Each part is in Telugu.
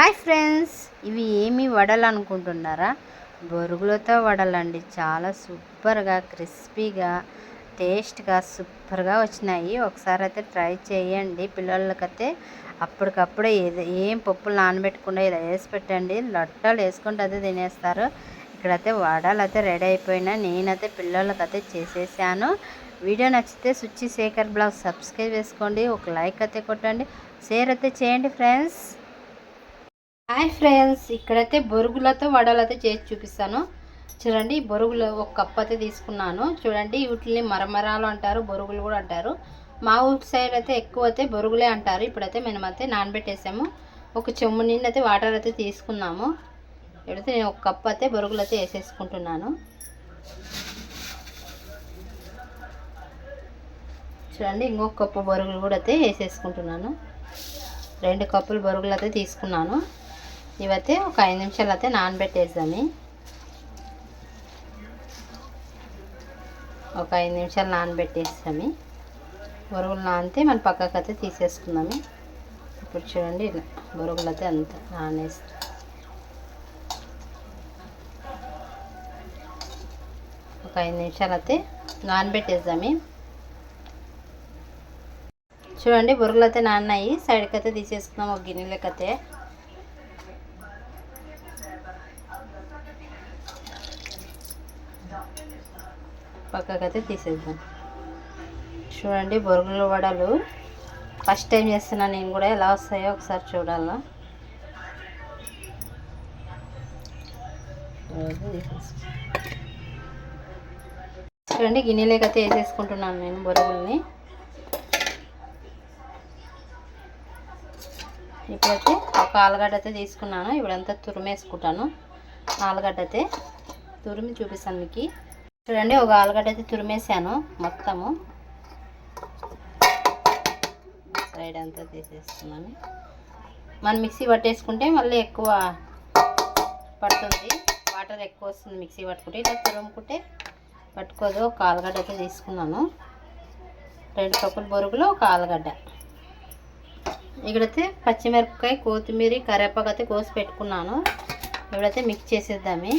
హాయ్ ఫ్రెండ్స్ ఇవి ఏమి వడలు అనుకుంటున్నారా బొరుగులతో వడలండి. చాలా సూపర్గా క్రిస్పీగా టేస్ట్గా సూపర్గా వచ్చినాయి. ఒకసారి అయితే ట్రై చేయండి. పిల్లలకైతే అప్పటికప్పుడే ఏదో ఏం పప్పులు నానబెట్టకుండా ఇలా వేసి పెట్టండి. లొట్టలు వేసుకుంటే అదే తినేస్తారు. ఇక్కడైతే వడలు అయితే రెడీ అయిపోయినా నేనైతే పిల్లలకైతే చేసేసాను. వీడియో నచ్చితే సుచి శేఖర్ బ్లాగ్ సబ్స్క్రైబ్ చేసుకోండి. ఒక లైక్ అయితే కొట్టండి. షేర్ అయితే చేయండి ఫ్రెండ్స్. హాయ్ ఫ్రెండ్స్ ఇక్కడైతే బొరుగులతో వడలు అయితే చేసి చూపిస్తాను. చూడండి ఈ బొరుగులు ఒక కప్ అయితే తీసుకున్నాను. చూడండి వీటిని మరమరాలు అంటారు బొరుగులు కూడా అంటారు. మా ఊరి సైడ్ అయితే ఎక్కువ అయితే బొరుగులే అంటారు. ఇప్పుడైతే మేమైతే నానబెట్టేసాము. ఒక చెమ్ము నిండి అయితే వాటర్ అయితే తీసుకున్నాము. ఇప్పుడైతే నేను ఒక కప్ అయితే బొరుగులు అయితే వేసేసుకుంటున్నాను. చూడండి ఇంకొక కప్పు బొరుగులు కూడా అయితే వేసేసుకుంటున్నాను. రెండు కప్పులు బొరుగులు అయితే తీసుకున్నాను. ఇవైతే ఒక ఐదు నిమిషాలు అయితే నానబెట్టేద్దాము. ఒక ఐదు నిమిషాలు నానబెట్టేస్తాము బొరుగులు నానితే మన పక్కకు అయితే తీసేసుకుందాము. ఇప్పుడు చూడండి ఇలా బొరుగులు అయితే అంత నానేస్తాం ఒక ఐదు నిమిషాలు అయితే నానబెట్టేద్దాము. చూడండి బొరుగులు అయితే నాన్నాయి. సైడ్కి అయితే తీసేసుకుందాం ఒక గిన్నెలకైతే అయితే పక్కకైతే తీసేద్దాం. చూడండి బొరుగుల వడలు. ఫస్ట్ టైం చేస్తున్నా నేను కూడా. ఎలా వస్తాయో ఒకసారి చూడాలా. చూడండి గిన్నెలేకైతే వేసేసుకుంటున్నాను నేను బొరుగుల్ని. ఇప్పుడైతే ఒక ఆలుగడ్డ అయితే తీసుకున్నాను. ఇప్పుడంతా తురిమేసుకుంటాను. ఆలుగడ్డ అయితే తురిమి చూపిస్తాను మీకు. చూడండి ఒక ఆలుగడ్డ అయితే తురిమేసాను మొత్తము. సైడ్ అంతా తీసేస్తున్నాను. మనం మిక్సీ పట్టేసుకుంటే మళ్ళీ ఎక్కువ పడుతుంది. వాటర్ ఎక్కువ వస్తుంది మిక్సీ పట్టుకుంటే. ఇట్లా తురుముకుంటే పట్టుకోదు. ఒక ఆలుగడ్డ అయితే తీసుకున్నాను. రెండు కప్పుల బొరుగులు ఒక ఆలుగడ్డ. ఇక్కడైతే పచ్చిమిరపకాయ కొత్తిమీర కరివేపాకు అయితే కోసి పెట్టుకున్నాను. ఇప్పుడైతే మిక్స్ చేసేద్దాము.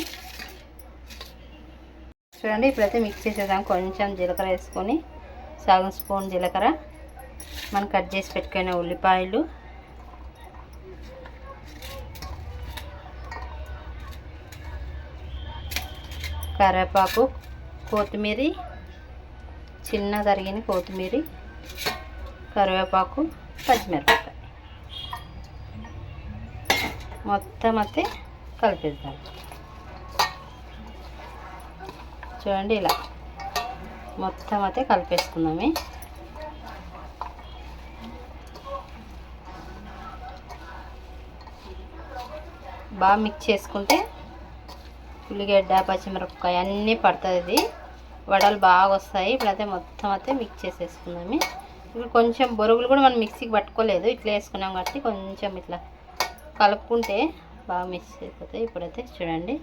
చూడండి ఇప్పుడైతే మిక్స్ చేసేద్దాం. కొంచెం జీలకర్ర వేసుకొని సగం స్పూన్ జీలకర్ర. మనం కట్ చేసి పెట్టుకున్న ఉల్లిపాయలు. కరివేపాకు కొత్తిమీర చిన్న తరిగిన కొత్తిమీర కరివేపాకు పచ్చిమిరపకాయ. మొత్తం అయితే కలిపేద్దాం. చూడండి ఇలా. మొత్తం అయితే కలిపేసుకుందామే. బాగా మిక్స్ చేసుకుంటే ఉల్లిగడ్డ పచ్చిమిరపకాయ అన్నీ పడుతుంది ఇది. వడలు బాగా వస్తాయి. ఇప్పుడైతే మొత్తం అయితే మిక్స్ చేసేసుకుందాము. ఇప్పుడు కొంచెం బొరుగులు కూడా మనం మిక్సీకి పట్టుకోలేదు. ఇట్లా వేసుకున్నాం కాబట్టి కొంచెం ఇట్లా కలుపుకుంటే బాగా మిక్స్ అయిపోతాయి. ఇప్పుడైతే చూడండి.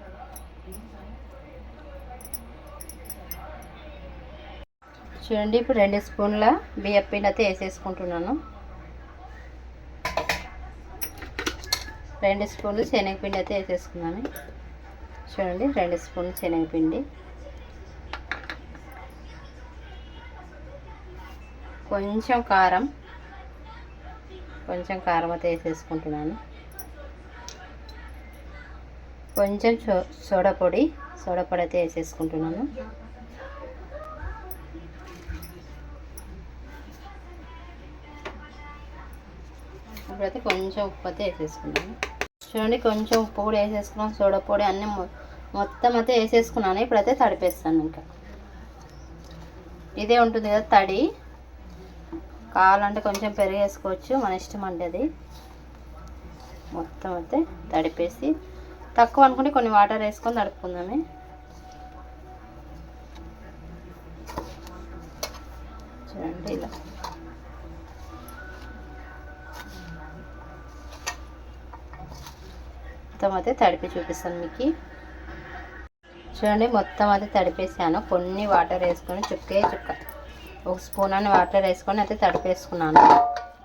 చూడండి ఇప్పుడు రెండు స్పూన్ల బియ్యం పిండి అయితే వేసేసుకుంటున్నాను. రెండు స్పూన్లు శనగపిండి అయితే వేసేసుకున్నాను. చూడండి రెండు స్పూన్లు శనగపిండి. కొంచెం కారం కొంచెం కారం అయితే వేసేసుకుంటున్నాను. కొంచెం సోడా పొడి సోడా పొడి అయితే వేసేసుకుంటున్నాను. ఇప్పుడైతే కొంచెం ఉప్పు అయితే వేసేసుకున్నాను. చూడండి కొంచెం ఉప్పు కూడా వేసేసుకున్నాం సోడా పొడి అన్నీ మొత్తం అయితే వేసేసుకున్నాను. ఇప్పుడైతే తడిపేస్తాను ఇంకా. ఇదే ఉంటుంది కదా తడి. కావాలంటే కొంచెం పెరిగేసుకోవచ్చు. మన ఇష్టం అంటే అది. మొత్తం అయితే తడిపేసి తక్కువ అనుకుంటే కొన్ని వాటర్ వేసుకొని తడుపుకుందామే. చూడండి ఇలా. మొత్తం అయితే తడిపి చూపిస్తాను మీకు. చూడండి మొత్తం అయితే తడిపేసాను. కొన్ని వాటర్ వేసుకొని చుక్కే చుక్క. ఒక స్పూన్ అని వాటర్ వేసుకొని అయితే తడిపేసుకున్నాను.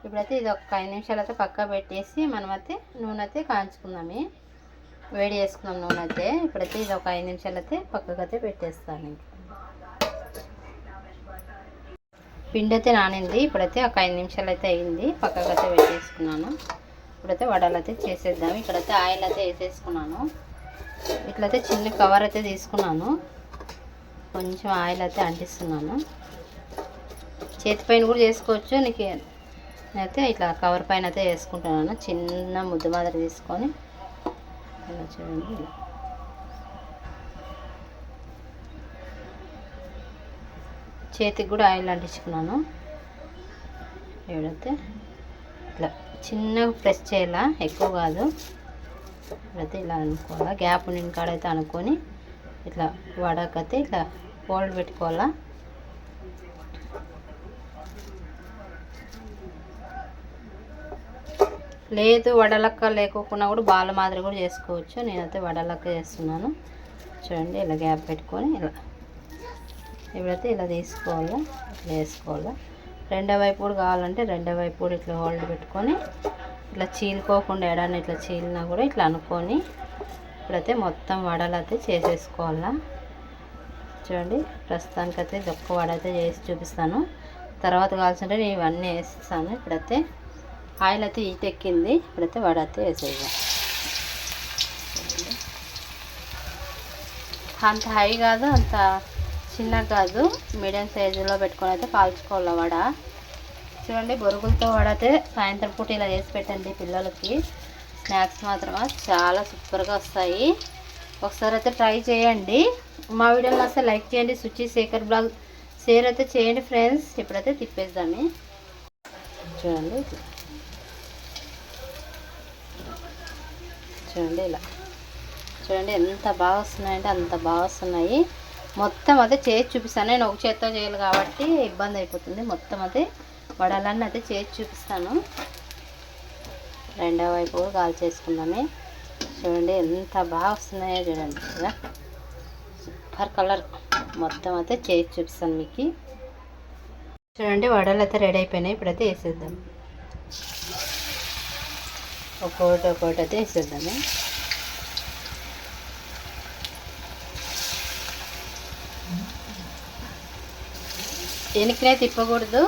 ఇప్పుడైతే ఇది ఒక ఐదు నిమిషాలు అయితే పక్క పెట్టేసి మనమైతే నూనె అయితే కాంచుకుందామే వేడి చేసుకున్నాం నూనె అయితే. ఇప్పుడైతే ఇది ఒక ఐదు నిమిషాలు అయితే పక్కకైతే పెట్టేస్తాను. పిండి అయితే నానింది. ఇప్పుడైతే ఒక ఐదు నిమిషాలు అయితే అయింది. పక్కకైతే పెట్టేసుకున్నాను. ఇప్పుడైతే వడలు అయితే చేసేద్దాం. ఇక్కడైతే ఆయిల్ అయితే వేసేసుకున్నాను. ఇట్లయితే చిన్న కవర్ అయితే తీసుకున్నాను. కొంచెం ఆయిల్ అయితే అంటిస్తున్నాను. చేతి పైన కూడా చేసుకోవచ్చు. నీకు నేనైతే ఇట్లా కవర్ పైన అయితే వేసుకుంటున్నాను. చిన్న ముద్ద మాదిరి తీసుకొని. ఇలా చూడండి. చేతికి కూడా ఆయిల్ అంటించుకున్నాను. ఏడైతే ఇట్లా. చిన్నగా ప్రెస్ చేయాల? ఎక్కువ కాదు. ఇప్పుడైతే ఇలా అనుకోవాలా? గ్యాప్ ఉండిన కాడైతే అనుకొని ఇట్లా వడకైతే ఇట్లా ఫోల్డ్ పెట్టుకోవాలా? లేదు వడలక్క లేకోకుండా కూడా బాల మాదిరి కూడా చేసుకోవచ్చు. నేనైతే వడలక్క చేస్తున్నాను. చూడండి ఇలా గ్యాప్ పెట్టుకొని ఇలా. ఇప్పుడైతే ఇలా తీసుకోవాలా? ఇట్లా వేసుకోవాలా? రెండో వైపు కూడా కావాలంటే రెండో వైపు కూడా ఇట్లా హోల్డ్ పెట్టుకొని ఇట్లా చీలుకోకుండా ఎడాన్ని ఇట్లా చీలినా కూడా ఇట్లా అనుకొని ఇప్పుడైతే మొత్తం వడలు అయితే చేసేసుకోవాలా. చూడండి ప్రస్తుతానికైతే ఇది ఒక్క వడ అయితే చేసి చూపిస్తాను. తర్వాత కావాల్సింటే నేను ఇవన్నీ వేసేస్తాను. ఇప్పుడైతే ఆయిల్ అయితే ఈట్ ఎక్కింది. ఇప్పుడైతే వడ అయితే వేసేద్దాం. అంత హై కాదు అంత చిన్న కాదు మీడియం సైజులో పెట్టుకొని అయితే కాల్చుకోవాలి వడ. చూడండి బొరుగులతో వడ అయితే సాయంత్రం పూట ఇలా చేసి పెట్టండి పిల్లలకి. స్నాక్స్ మాత్రమే చాలా సూపర్గా వస్తాయి. ఒకసారి అయితే ట్రై చేయండి. మా వీడియోని వస్తే లైక్ చేయండి. సుచి శేఖర్ బ్లాగ్ షేర్ అయితే చేయండి ఫ్రెండ్స్. ఇప్పుడైతే తిప్పేద్దామే. చూడండి. చూడండి ఇలా. చూడండి ఎంత బాగా వస్తున్నాయంటే అంత బాగా వస్తున్నాయి. మొత్తం అదే చేసి చూపిస్తాను. నేను ఒక చేత్తో చేయాలి కాబట్టి ఇబ్బంది అయిపోతుంది. మొత్తం అదే వడాలన్నీ అయితే చేసి చూపిస్తాను. రెండో వైపు కూడా కాల్ చేసుకుందామే. చూడండి ఎంత బాగా వస్తున్నాయో చూడండి. కదా సూపర్ కలర్ మొత్తం అయితే చేసి చూపిస్తాను మీకు. చూడండి వడలు అయితే రెడీ అయిపోయినాయి. ఇప్పుడైతే వేసేద్దాం. ఒక్కోటి ఒక్కోటి అయితే వేసేద్దాము. వెనక్కినే తిప్పకూడదు.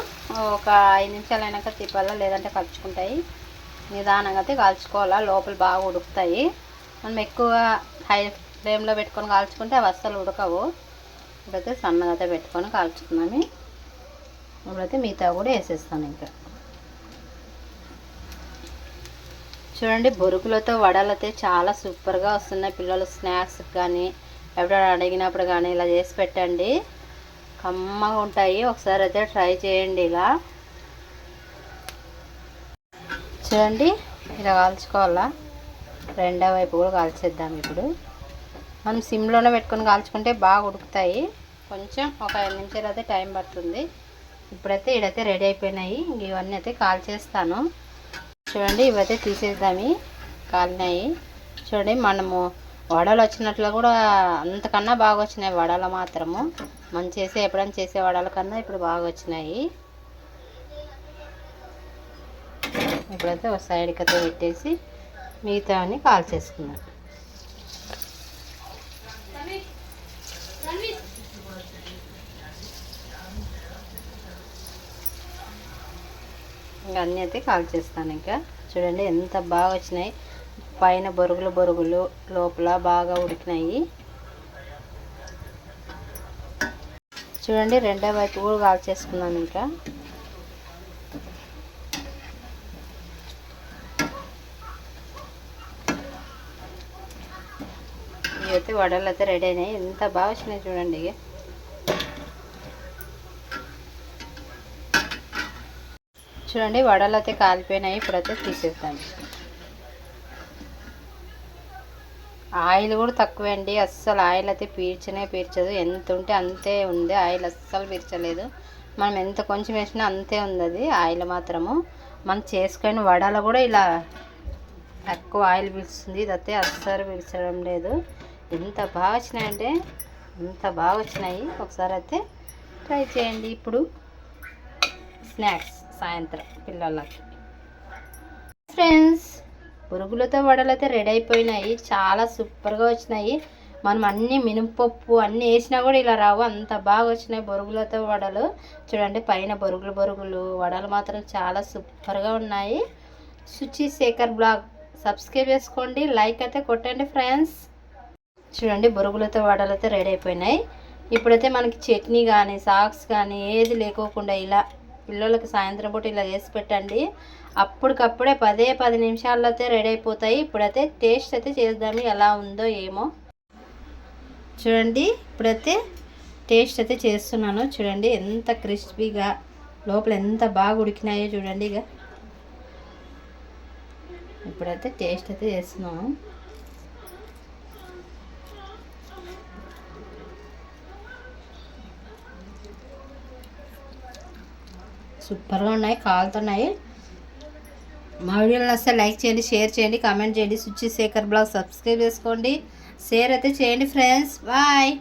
ఒక ఐదు నిమిషాలు అయినాక తిప్పాలా లేదంటే కలుచుకుంటాయి. నిదానంగా అయితే కాల్చుకోవాలా లోపల బాగా ఉడుకుతాయి. మనం ఎక్కువ హై ఫ్లేమ్లో పెట్టుకొని కాల్చుకుంటే అవి అస్సలు ఉడకవు. ఇప్పుడైతే సన్నగా అయితే పెట్టుకొని కాల్చుకున్నాము ఇప్పుడైతే మిగతా కూడా వేసేస్తాను ఇంకా. చూడండి బొరుగులతో వడలైతే చాలా సూపర్గా వస్తున్నాయి. పిల్లలు స్నాక్స్ కానీ ఎప్పుడైనా అడిగినప్పుడు కానీ ఇలా చేసి పెట్టండి. కమ్మగా ఉంటాయి. ఒకసారి అయితే ట్రై చేయండి ఇలా. చూడండి ఇలా కాల్చుకోవాలా? రెండో వైపు కూడా కాల్చేద్దాం ఇప్పుడు. మనం సిమ్లోనే పెట్టుకొని కాల్చుకుంటే బాగా ఉడుకుతాయి. కొంచెం ఒక ఐదు నిమిషాలు అయితే టైం పడుతుంది. ఇప్పుడైతే ఇడైతే రెడీ అయిపోయినాయి. ఇవన్నీ అయితే కాల్చేస్తాను. చూడండి ఇవైతే తీసేద్దామి కాలినాయి. చూడండి మనము వడలు వచ్చినట్లు కూడా అంతకన్నా బాగా వచ్చినాయి వడలు మాత్రము. మనం చేసే ఎప్పుడైనా చేసే వడల కన్నా ఇప్పుడు బాగా వచ్చినాయి. ఇప్పుడైతే ఒక సైడ్కి అయితే పెట్టేసి మిగతా అని కాల్ చేసుకున్నాను ఇంకా అన్నీ అయితే కాల్ చేస్తాను ఇంకా. చూడండి ఎంత బాగా వచ్చినాయి. పైన బొరుగులు బొరుగులు లోపల బాగా ఉడికినాయి. చూడండి రెండో వైపు కూడా కాల్ చేసుకున్నాను ఇంకా. ఇవైతే వడలు అయితే రెడీ అయినాయి. ఎంత బాగా వచ్చినాయి చూడండి చూడండి వడలు అయితే కాలిపోయినాయి. ఇప్పుడైతే తీసేస్తాను ఆయిల్ కూడా తక్కువే అండి. అస్సలు ఆయిల్ అయితే పీల్చనే పీల్చదు. ఎంత ఉంటే అంతే ఉంది. ఆయిల్ అస్సలు పీల్చలేదు. మనం ఎంత కొంచెం వేసినా అంతే ఉంది అది ఆయిల్ మాత్రము. మనం చేసుకొని వడలు కూడా ఇలా తక్కువ ఆయిల్ పీల్చుతుంది. ఇదైతే అస్సలు పీల్చడం లేదు. ఎంత బాగా వచ్చినాయంటే ఎంత బాగా వచ్చినాయి. ఒకసారి అయితే ట్రై చేయండి. ఇప్పుడు స్నాక్స్ సాయంత్రం పిల్లలకి. ఫ్రెండ్స్ పురుగులతో వడలు అయితే రెడీ అయిపోయినాయి. చాలా సూపర్గా వచ్చినాయి. మనం అన్ని మినపప్పు అన్నీ వేసినా కూడా ఇలా రావు. అంత బాగా వచ్చినాయి బొరుగులతో వడలు. చూడండి పైన బొరుగులు బొరుగులు వడలు మాత్రం చాలా సూపర్గా ఉన్నాయి. శుచి శేఖర్ బ్లాగ్ సబ్స్క్రైబ్ చేసుకోండి లైక్ అయితే కొట్టండి ఫ్రెండ్స్. చూడండి బొరుగులతో వడలతో రెడీ అయిపోయినాయి. ఇప్పుడైతే మనకి చట్నీ కానీ సాక్స్ కానీ ఏది లేకోకుండా ఇలా పిల్లలకి సాయంత్రం పూట ఇలా వేసి పెట్టండి. అప్పటికప్పుడే పదే పది నిమిషాల్లో అయితే రెడీ అయిపోతాయి. ఇప్పుడైతే టేస్ట్ అయితే చేద్దాము ఎలా ఉందో ఏమో. చూడండి ఇప్పుడైతే టేస్ట్ అయితే చేస్తున్నాను. చూడండి ఎంత క్రిస్పీగా లోపల ఎంత బాగా ఉడికినాయో చూడండి ఇక. ఇప్పుడైతే టేస్ట్ అయితే చేస్తున్నాము సూపర్గా ఉన్నాయి కాలుతున్నాయి మా వీడియోలు వస్తే లైక్ చేయండి షేర్ చేయండి కామెంట్ చేయండి. సుచి శేఖర్ బ్లాగ్ సబ్స్క్రైబ్ చేసుకోండి. షేర్ అయితే చేయండి ఫ్రెండ్స్. బాయ్.